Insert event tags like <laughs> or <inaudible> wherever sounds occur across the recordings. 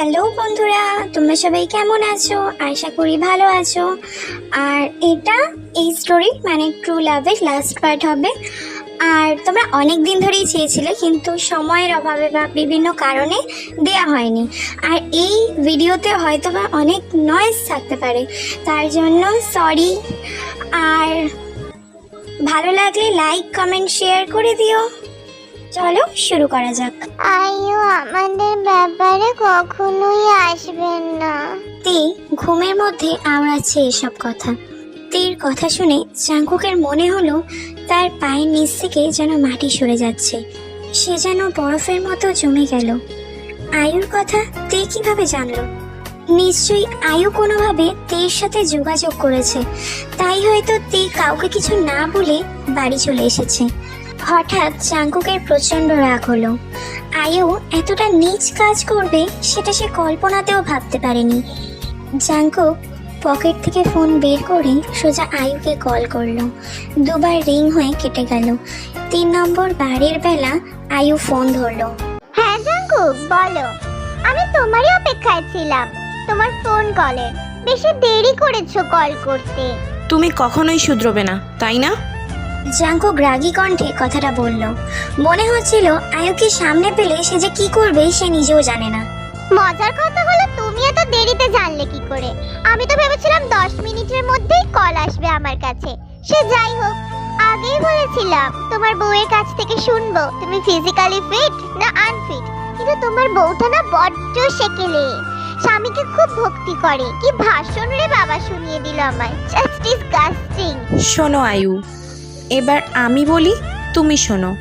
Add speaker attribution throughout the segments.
Speaker 1: Hello বন্ধুরা, তোমরা সবাই কেমন আছো? আশা করি ভালো আছো। আর এটা এই স্টোরি মানে ট্রু লাভের লাস্ট পার্ট হবে। আর তোমরা অনেক দিন ধরেই চেয়েছিলে, কিন্তু সময়ের অভাবে বা বিভিন্ন কারণে দেয়া হয়নি। আর এই ভিডিওতে হয়তো বা অনেক নয়েজ থাকতে পারে। তার জন্য সরি আর ভালো লাগলে লাইক কমেন্ট শেয়ার করে দিও। চলো শুরু করা যাক।
Speaker 2: আয়ু আমাদের ব্যাপারে কখনোই আসবেন না।
Speaker 1: তে ঘুমের মধ্যে আওড়াচ্ছে এসব কথা। তের কথা শুনে চাঙ্কুকের মনে হলো তার পায়ের নিচ থেকে যেন মাটি সরে যাচ্ছে। সে যেন বরফের মতো জমে গেল। আয়ুর কথা তে কীভাবে জানলো? নিশ্চয়ই আয়ু কোনোভাবে তের সাথে যোগাযোগ করেছে। তাই হয়তো তে কাউকে কিছু না বলে বাড়ি চলে এসেছে। হঠাৎ চাঙ্কুকের প্রচণ্ড রাগ হলো। আয়ু এতটা নিজ কাজ করবে সেটা সে কল্পনাতেও ভাবতে পারেনি। জাঙ্কুক পকেট থেকে ফোন বের করে সোজা আয়ুকে কল করল। দুবার রিং হয়ে কেটে গেল। তিন নম্বর বাড়ির বেলা আয়ু ফোন ধরলো।
Speaker 2: হ্যাঁ জাঙ্কু বলো। আমি তোমারই অপেক্ষায় ছিলাম তোমার ফোন কলের বেশি দেরি করেছ কল করতে।
Speaker 3: তুমি কখনোই শুধরবে না তাই না?
Speaker 1: জাঙ্কুক রাগী কণ্ঠে কথাটা বলল মনে হচ্ছিল আয়ুকে সামনে পেলে সে যে কি করবে সে নিজেও জানে না।
Speaker 2: মজার কথা হলো তুমি এত দেরিতে জানলে কি করে? আমি তো ভেবেছিলাম দশ মিনিটের মধ্যেই কল আসবে আমার কাছে। সে যাই হোক আগেই বলেছিলাম তোমার বউয়ের কাছ থেকে শুনব তুমি ফিজিক্যালি ফিট না আনফিট কিন্তু তোমার বউটা না বড্ড সেকেলে। স্বামীকে খুব ভক্তি করে। কি ভাষণ রে বাবা শুনিয়ে দিল আমায়। জাস্ট ডিসগাস্টিং
Speaker 3: শোনো আয়ু এবার আমি বলি, তুমি শোনো।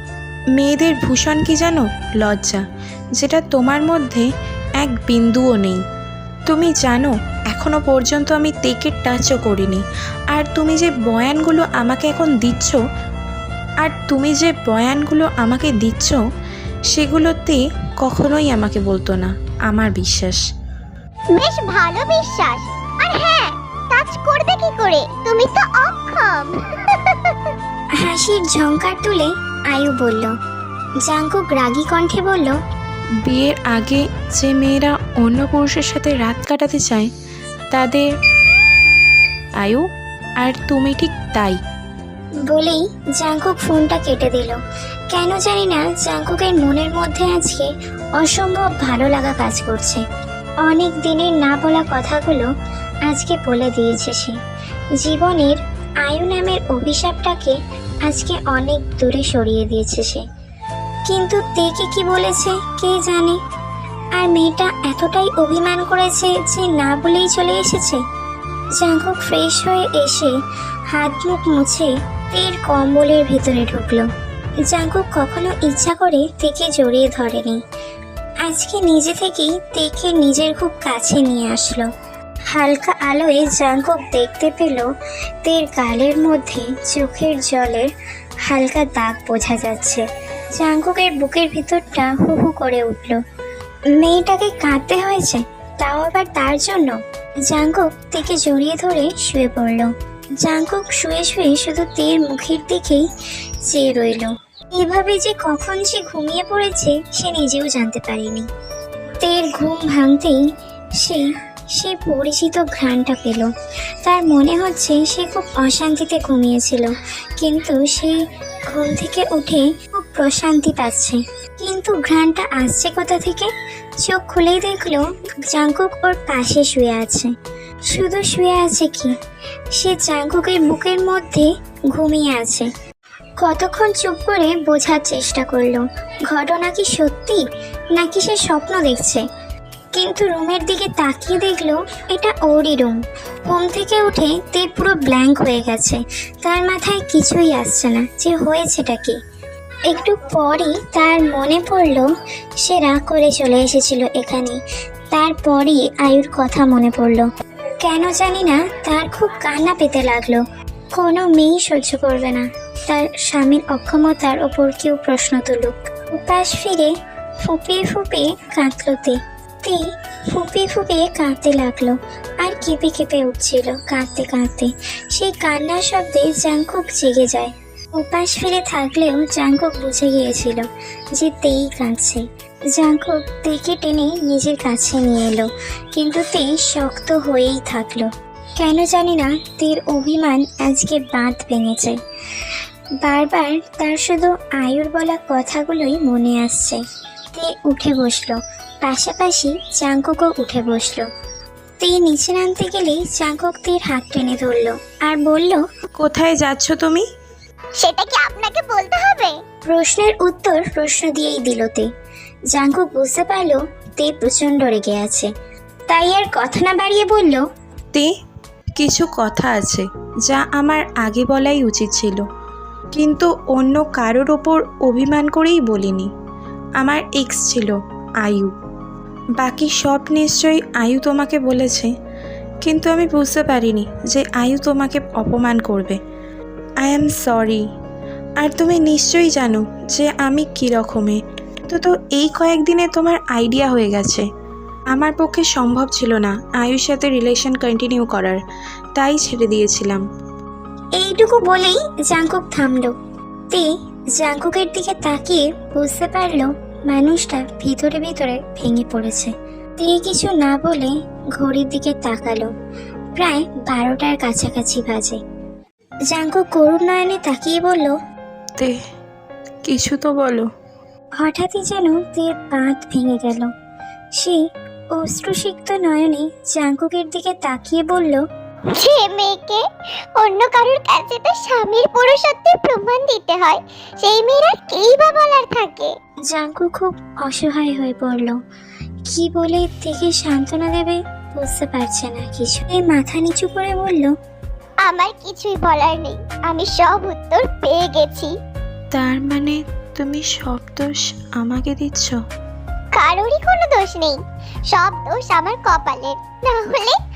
Speaker 3: মেয়েদের ভূষণ কি জানো? লজ্জা। যেটা তোমার মধ্যে এক বিন্দুও নেই। তুমি জানো, এখনও পর্যন্ত আমি তেকে টাচও করিনি। আর তুমি যে বয়ানগুলো আমাকে এখন দিচ্ছ, আর তুমি যে বয়ানগুলো আমাকে দিচ্ছ, সেগুলোতে কখনোই আমাকে বলতো না। আমার বিশ্বাস।
Speaker 2: বেশ ভালো বিশ্বাস। আর হ্যাঁ টাচ করবে কি করে? তুমি তো অক্ষম। <laughs>
Speaker 1: হাসির ঝঙ্কার তুলে আয়ু বলল। জাঙ্কুক রাগী কণ্ঠে বলল
Speaker 3: বিয়ের আগে যে মেয়েরা অন্য পুরুষের সাথে রাত কাটাতে চায় তাদের আয়ু আর তুমি ঠিক তাই।
Speaker 1: বলেই জাঙ্কুক ফোনটা কেটে দিল। কেন জানি না জাঙ্কুকের মনের মধ্যে আজকে অসম্ভব ভালো লাগা কাজ করছে। অনেক দিনের না বলা কথাগুলো আজকে বলে দিয়েছে সে। জীবনের আয়ু নামের অভিশাপটাকে আজকে অনেক দূরে সরিয়ে দিয়েছে সে। কিন্তু তেকে কি বলেছে, কে জানে? আর মেয়েটা এতটাই অভিমান করেছে যে না বলেই চলে এসেছে? জাঙ্কুক ফ্রেশ হয়ে এসে হাত মুখ মুছে তের কম্বলের ভিতরে ঢুকলো। জাঙ্কুক কখনো ইচ্ছা করে তেকে জড়িয়ে ধরেনি। আজকে নিজে থেকেই তেকে নিজের খুব কাছে নিয়ে আসলো। হালকা আলোয় জাঙ্কুক দেখতে পেল তের গালের মধ্যে চোখের জলের হালকা দাগ বোঝা যাচ্ছে। জাঙ্কুকের বুকের ভিতরটা হু হু করে উঠল। মেয়েটাকে কাঁদতে হয়েছে, তাও আবার তার জন্য। জাঙ্কুক তেকে জড়িয়ে ধরে শুয়ে পড়ল। জাঙ্কুক শুয়ে শুয়ে শুধু তের মুখের দিকেই চেয়ে রইল। এভাবে যে কখন সে ঘুমিয়ে পড়েছে সে নিজেও জানতে পারেনি। তের ঘুম ভাঙতেই সে সে পরিচিত ঘ্রাণটা পেল। তার মনে হচ্ছে সে খুব অশান্তিতে ঘুমিয়েছিল, কিন্তু সে ঘুম থেকে উঠে খুব প্রশান্তি পাচ্ছে। কিন্তু ঘ্রাণটা আসছে কোথা থেকে? চোখ খুলেই দেখল জাঙ্কুক ওর পাশে শুয়ে আছে। শুধু শুয়ে আছে কি? সে জাঙ্কুকের বুকের মধ্যে ঘুমিয়ে আছে। কতক্ষণ চুপ করে বোঝার চেষ্টা করল। ঘটনা কি সত্যি? নাকি সে স্বপ্ন দেখছে? কিন্তু রুমের দিকে তাকিয়ে দেখল এটা ওরই রুম। ঘুম থেকে উঠে তে পুরো ব্ল্যাঙ্ক হয়ে গেছে। তার মাথায় কিছুই আসছে না যে হয়েছেটা কি। একটু পরই তার মনে পড়ল সে রাগ করে চলে এসেছিল এখানে। তারপরই আয়ুর কথা মনে পড়ল। কেন জানি না, তার খুব কান্না পেতে লাগল। কোনো মেয়েই সহ্য করবে না। তার স্বামীর অক্ষমতার ওপর কেউ প্রশ্ন তুলুক। উপাস ফিরে ফুপিয়ে ফুপিয়ে কাঁদলো তে ফুপিয়ে ফুপিয়ে কাঁদতে লাগল আর কেঁপে কেঁপে উঠছিল, কাঁদতে কাঁদতে। সেই কান্নার শব্দে জাঙ্কুক জেগে যায়। উপাস ফিরে থাকলেও জাঙ্কুক বুঝে গিয়েছিল যে তেই কাঁদছে। জাঙ্কুক তেকে টেনে নিজের কাছে নিয়ে এলো, কিন্তু তে শক্ত হয়েই থাকল। কেন জানি না তের অভিমান আজকে বাঁধ ভেঙেছে। বারবার তার শুধু আয়ুর বলা কথাগুলোই মনে আসছে। তে উঠে বসল পাশাপাশি চাঙ্কুকও উঠে বসল। তে নিচে নামতে গেলেই চাঙ্কুক তের হাত টেনে ধরলো আর বলল
Speaker 3: কোথায় যাচ্ছ তুমি?
Speaker 2: সেটা কি আপনাকে বলতে হবে?
Speaker 1: প্রশ্নের উত্তর প্রশ্ন দিয়েই দিল তে। জাঙ্কুক বুঝতে পারল তে প্রচণ্ড রেগে আছে। তাই আর কথা না বাড়িয়ে বলল
Speaker 3: তে কিছু কথা আছে যা আমার আগে বলাই উচিত ছিল। কিন্তু অন্য কারোর ওপর অভিমান করেই বলিনি। আমার এক্স ছিল আয়ু বাকি সব নিশ্চয়ই আয়ু তোমাকে বলেছে। কিন্তু আমি বুঝতে পারিনি যে আয়ু তোমাকে অপমান করবে। আই অ্যাম সরি আর তুমি নিশ্চয়ই জানো যে আমি কী রকমের তো তো এই কয়েকদিনে তোমার আইডিয়া হয়ে গেছে। আমার পক্ষে সম্ভব ছিল না আয়ুর সাথে রিলেশন কন্টিনিউ করার। তাই ছেড়ে দিয়েছিলাম।
Speaker 1: এইটুকু বলেই জাঙ্কুক থামলো। তে জাঙ্কুকের দিকে তাকিয়ে বুঝতে পারল মানুষটা ভিতরে ভিতরে ভেঙে পড়েছে। তে কিছু না বলে ঘড়ির দিকে তাকালো। প্রায় বারোটার কাছাকাছি বাজে। জাঙ্কুক করুণ নয়নে তাকিয়ে বলল
Speaker 3: তে কিছু তো বলো।
Speaker 1: হঠাৎই যেন তের বাঁধ ভেঙে গেল। সে অশ্রুসিক্ত নয়নে জাঙ্কুকের দিকে তাকিয়ে বলল
Speaker 2: যে মেয়েকে অন্য কারোর কাছে তার স্বামীর পুরুষত্বের প্রমাণ দিতে হয় সেই মেয়ের কেই বা বলার থাকে?
Speaker 1: জাঙ্কু খুব অসহায় হয়ে পড়ল। কি বলে দেখে সান্ত্বনা দেবে বুঝতে পারছে না। কিছু এই মাথা নিচু করে বলল
Speaker 2: আমার কিছুই বলার নেই আমি সব উত্তর পেয়ে গেছি।
Speaker 3: তার মানে তুমি সব দোষ আমাকে দিচ্ছ?
Speaker 2: কারোরই কোনো দোষ নেই সব দোষ আমার কপালের। না হলে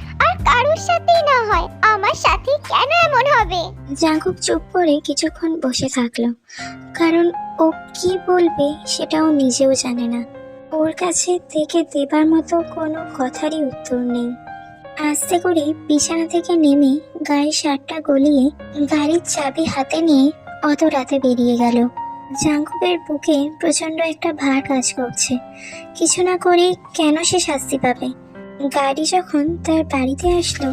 Speaker 2: কারোর সাথেই না হয়, আমার সাথে কেন এমন হবে?
Speaker 1: জাঙ্কুক চুপ করে কিছুক্ষণ বসে থাকল। কারণ ও কি বলবে সেটাও নিজেও জানে না। ওর কাছে থেকে দেবার মতো কোনো কথারই উত্তর নেই। আস্তে করে বিছানা থেকে নেমে গায়ে শার্টটা গলিয়ে গাড়ির চাবি হাতে নিয়ে অত রাতে বেরিয়ে গেল। জাঙ্কুকের বুকে প্রচণ্ড একটা ভার কাজ করছে। কিছু না করে কেন সে শাস্তি পাবে? গাড়ি যখন তার বাড়িতে আসলো,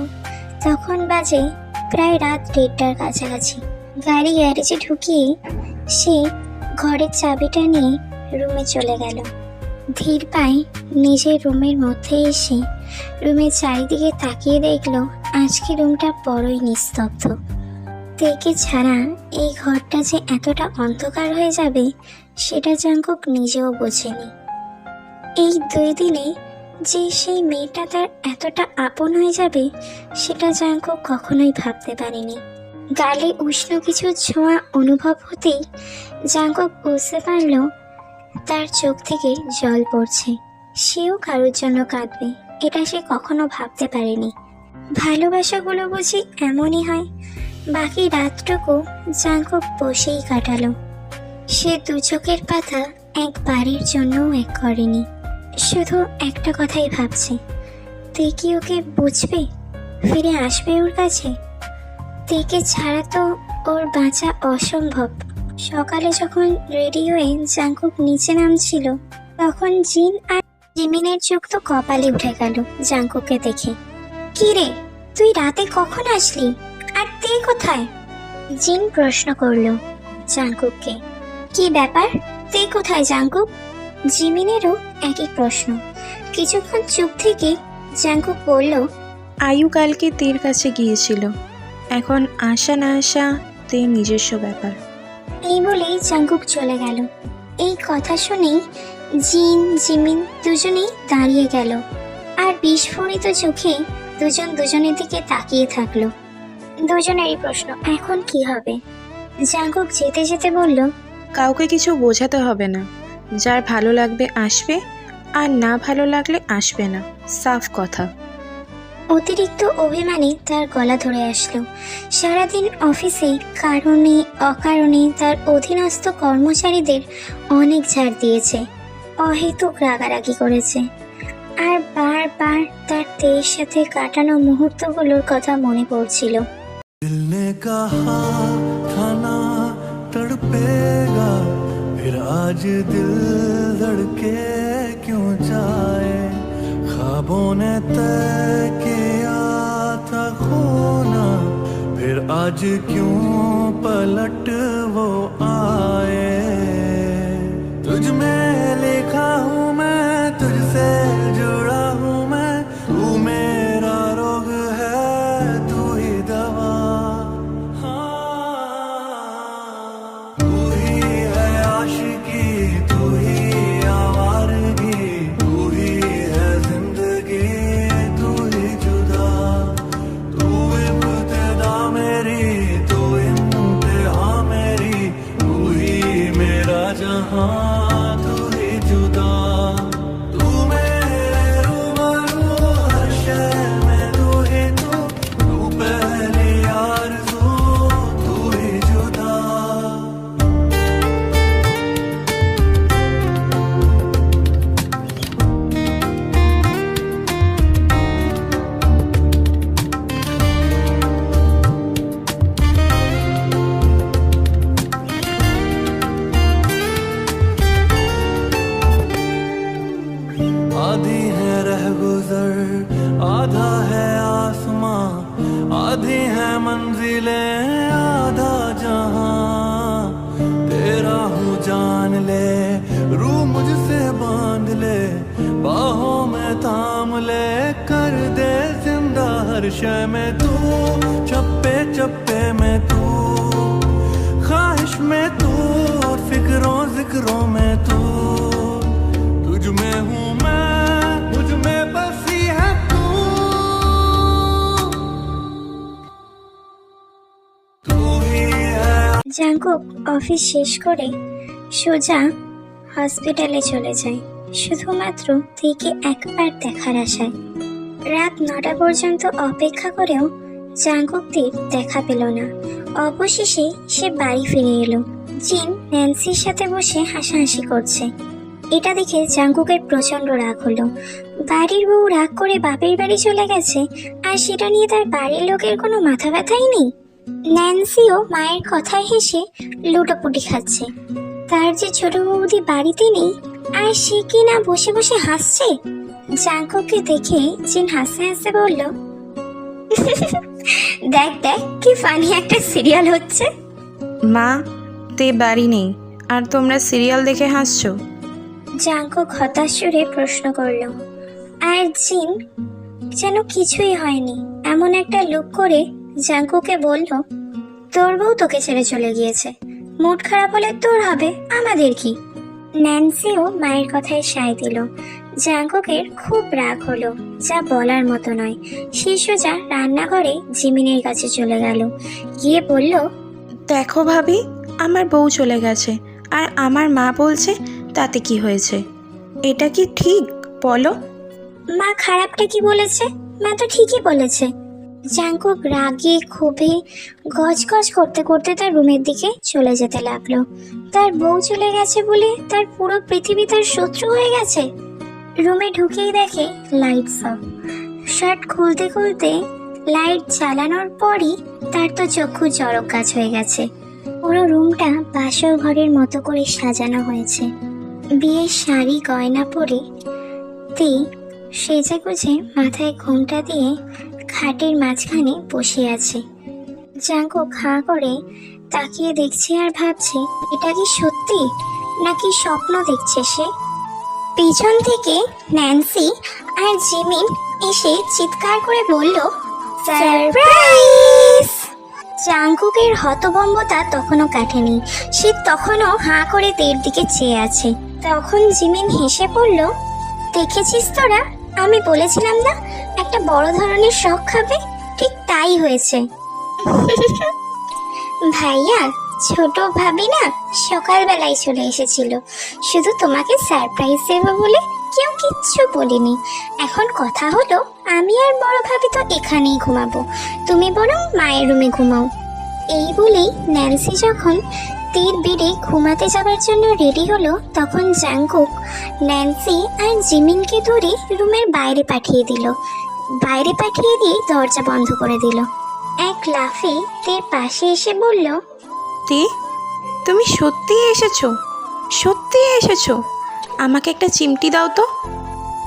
Speaker 1: তখন বাজে প্রায় রাত দেড়টার কাছাকাছি। গাড়ি গ্যারেজে ঢুকিয়ে সে ঘরের চাবিটা নিয়ে রুমে চলে গেল। ধীর পায়ে নিজের রুমের মধ্যে এসে রুমের চারিদিকে তাকিয়ে দেখল, আজকে রুমটা বড়ই নিস্তব্ধ। তেকে ছাড়া এই ঘরটা যে এতটা অন্ধকার হয়ে যাবে, সেটা জাঙ্কুক নিজেও বোঝেনি। এই দুই দিনে যে সেই মেয়েটা তার এতটা আপন হয়ে যাবে, সেটা জাঙ্কুক কখনোই ভাবতে পারেনি। গালে উষ্ণ কিছু ছোঁয়া অনুভব হতেই জাঙ্কুক বুঝতে পারল, তার চোখ থেকে জল পড়ছে। সেও কারোর জন্য কাঁদবে, এটা সে কখনো ভাবতে পারেনি। ভালোবাসাগুলো বুঝি এমনই হয়, বাকি রাতটুকু জাঙ্কুক বসেই কাটালো। সে দু চোখের পাতা একবারের জন্যও এক করেনি। শুধু একটা কথাই ভাবছি। তুই কি ওকে বুঝবে? ফিরে আসবে ওর কাছে? তেকে ছাড়া তো ওর বাঁচা অসম্ভব। সকালে যখন রেডি হয়ে জাঙ্কুক নিচে নামছিল, তখন জিন আর জিমিনের চোখ তো কপালে উঠে গেল জাঙ্কুককে দেখে। কি রে, তুই রাতে কখন আসলি? আর তে কোথায়? জিন প্রশ্ন করল জাঙ্কুককে। কি ব্যাপার? তে কোথায় জাঙ্কুক? জিমিনেরও একই প্রশ্ন। কিছুক্ষণ চুপ থেকে জাঙ্কুক বলল
Speaker 3: আয়ু কালকে তের কাছে গিয়েছিল। এখন আসা না আসা তে নিজস্ব ব্যাপার।
Speaker 1: এই বলেই জাঙ্কুক চলে গেল। এই কথা শুনেই জিন জিমিন দুজনেই দাঁড়িয়ে গেল। আর বিস্ফোরিত চোখে দুজন দুজনের দিকে তাকিয়ে থাকল। দুজনেরই প্রশ্ন এখন কি হবে? জাঙ্কুক যেতে যেতে বলল
Speaker 3: কাউকে কিছু বোঝাতে হবে না। যার ভালো লাগবে আসবে আর না ভালো লাগলে আসবে না। সাফ কথা।
Speaker 1: অতিরিক্ত অভিমানে তার গলা ধরে আসলো। সারাদিন অফিসে কারণে অকারণে তার অধীনস্থ কর্মচারীদের অনেক ঝাড় দিয়েছে। অহেতুক রাগারাগি করেছে। আর বারবার তার তেয়ের সাথে কাটানো মুহূর্তগুলোর কথা মনে পড়ছিল।
Speaker 4: কাহা তড়পেগা। फिर आज दिल धड़के क्यों जाए ख्वाबों ने तय किया था खोना, फिर आज क्यों पलट वो आए? तुझ में लिखा हूँ मैं तुझसे। जान ले रू मुझसे बांध ले बाहों में थाम ले कर दे जिंदा हर शय में तू चप्पे चप्पे में तू ख्वाहिश में तू फिक्रों जिक्रों में तू तुझ में हूँ मैं मुझ में बसी है तू तू ही है
Speaker 1: জাঙ্কুক অফিস শেষ করে সোজা হসপিটালে চলে যায়। শুধুমাত্র দিকে একবার দেখার আশায়। রাত নটা পর্যন্ত অপেক্ষা করেও জাঙ্কুকদের দেখা পেল না। অবশেষে সে বাড়ি ফিরে এলো। জিন ন্যান্সির সাথে বসে হাসাহাসি করছে। এটা দেখে জাঙ্কুকের প্রচণ্ড রাগ হলো। বাড়ির বউ রাগ করে বাপের বাড়ি চলে গেছে, আর সেটা নিয়ে তার বাড়ির লোকের কোনো মাথা ব্যথাই নেই? ন্যান্সিও মায়ের কথায় হেসে লুটোপুটি খাচ্ছে। তার যে ছোট বৌদি বাড়িতে নেই আর সে কি না বসে বসে হাসছে? জাঙ্কুককে দেখে জিন হাসতে হাসতে বলল দেখ দেখ কি ফানি একটা সিরিয়াল হচ্ছে।
Speaker 3: মা তে বাড়ি নেই আর তোমরা সিরিয়াল দেখে হাসছো?
Speaker 1: জাঙ্কুক হতাশ সুরে প্রশ্ন করল আর জিন যেন কিছুই হয়নি। এমন একটা লুক করে জাঙ্কুকে বলল তোর বউ তোকে ছেড়ে চলে গিয়েছে। মুড খারাপ হলে তোর হবে আমাদের কি? ন্যান্সিও মায়ের কথায় সায় দিল। জাঙ্কুকের খুব রাগ হলো যা বলার মতো নয়। সে সোজা রান্নাঘরে জিমিনের কাছে চলে গেল। গিয়ে বলল
Speaker 3: দেখো ভাবি আমার বউ চলে গেছে আর আমার মা বলছে তাতে কি হয়েছে। এটা কি ঠিক? বলো।
Speaker 1: মা খারাপটা কি বলেছে? মা তো ঠিকই বলেছে। জাঙ্কুক রাগে ক্ষোভে গজগজ করতে করতে তার রুমের দিকে চলে যেতে লাগল। তার বউ চলে গেছে বলে তার পুরো পৃথিবী তার শত্রু হয়ে গেছে। রুমে ঢুকেই দেখে লাইট অফ শার্ট খুলতে খুলতে লাইট জ্বালানোর পরই তার তো চক্ষু জড়ক গাছ হয়ে গেছে। পুরো রুমটা বাসর ঘরের মতো করে সাজানো হয়েছে। বিয়ের শাড়ি, গয়না পরে তে সেজে গুজে মাথায় ঘোমটা দিয়ে খাটের মাঝখানে বসে আছে। জাঙ্কু খা করে তাকিয়ে দেখছে আর ভাবছে, এটা কি সত্যি নাকি স্বপ্ন দেখছে সে? পিছন থেকে ন্যান্সি আর জিমিন এসে চিৎকার করে বলল, সারপ্রাইজ! জাঙ্কুকের হতবম্বতা তখনও কাটেনি। সে তখনও হাঁ করে তের দিকে চেয়ে আছে। তখন জিমিন হেসে পড়ল দেখেছিস তোরা? আমি বলেছিলাম না, একটা বড় ধরনের শখ খাবে ঠিক তাই হয়েছে। ভাইয়া, ছোট ভাবি না সকালবেলায় চলে এসেছিল। শুধু তোমাকে সারপ্রাইজ দেবো বলে কেউ কিচ্ছু বলিনি। এখন কথা হলো, আমি আর বড় ভাবি তো এখানেই ঘুমাবো। তুমি বরং মায়ের রুমে ঘুমাও। এই বলেই ন্যান্সি যখন তীর বেড়ে ঘুমাতে যাবার জন্য রেডি হলো তখন জাংকুক ন্যান্সি আর জিমিনকে ধরে রুমের বাইরে পাঠিয়ে দিল। বাইরে পাঠিয়ে দিয়ে দরজা বন্ধ করে দিল। এক লাফে তীর পাশে এসে বলল
Speaker 3: তে তুমি সত্যিই এসেছ? সত্যি এসেছ? আমাকে একটা চিমটি দাও তো।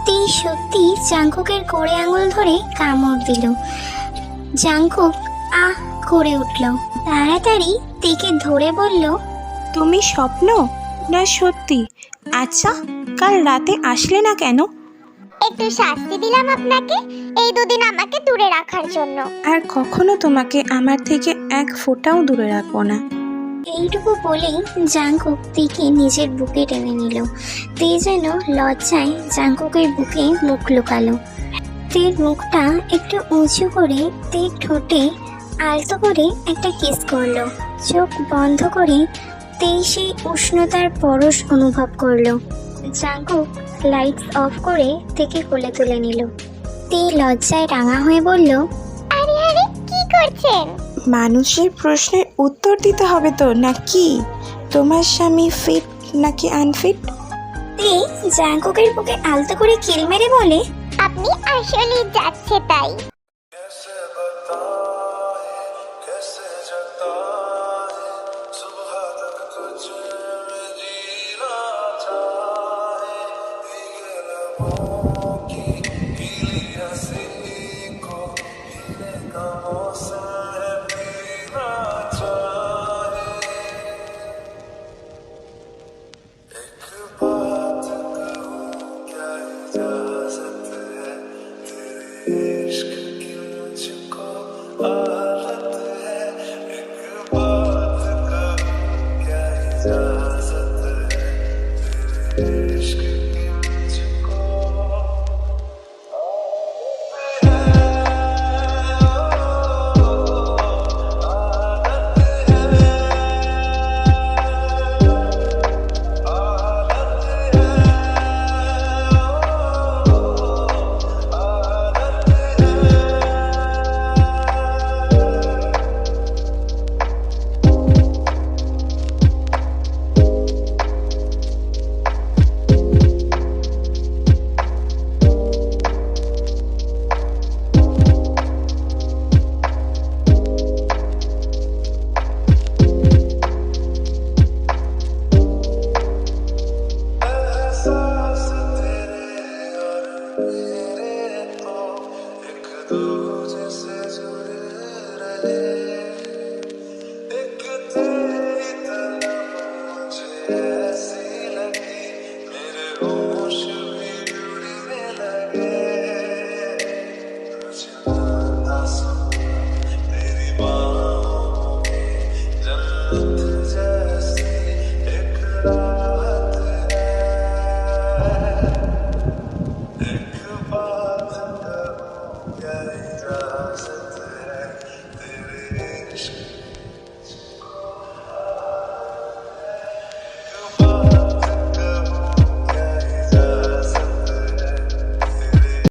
Speaker 1: তে সত্যি জাঙ্কুকের কোড়ে আঙুল ধরে কামড় দিল। জাংকুক আহ করে উঠল। তাড়াতাড়ি তেকে ধরে বলল
Speaker 3: তুমি স্বপ্ন না সত্যি? আচ্ছা কাল রাতে আসলে না কেন?
Speaker 2: একটু শাস্তি দিলাম আপনাকে এই দুদিন আমাকে দূরে রাখার জন্য।
Speaker 3: আর কখনো তোমাকে আমার থেকে এক ফোঁটাও দূরে রাখব না।
Speaker 1: এইটুকু বলেই জাঙ্কুক তেকে নিজের বুকে টেনে নিল। তে যেন লজ্জায় জাঙ্কুকের বুকে মুখ লুকালো। তের মুখটা একটু উঁচু করে তে ঠোঁটে আলতো করে একটা কিস করল। চোখ বন্ধ করে তে সেই উষ্ণতার পরশ অনুভব করল। জাঙ্কুক লাইটস অফ করে থেকে কোলে তুলে নিল। তে লজ্জায় রাঙা হয়ে বলল
Speaker 2: আরে আরে কি করছেন?
Speaker 3: মানুষের প্রশ্নের উত্তর দিতে হবে তো নাকি তোমার স্বামী ফিট নাকি আনফিট
Speaker 1: তে জাঙ্কুকের বুকে আলতো করে কিল মেরে বলে
Speaker 2: আপনি আসলেই যাচ্ছে তাই। Uh,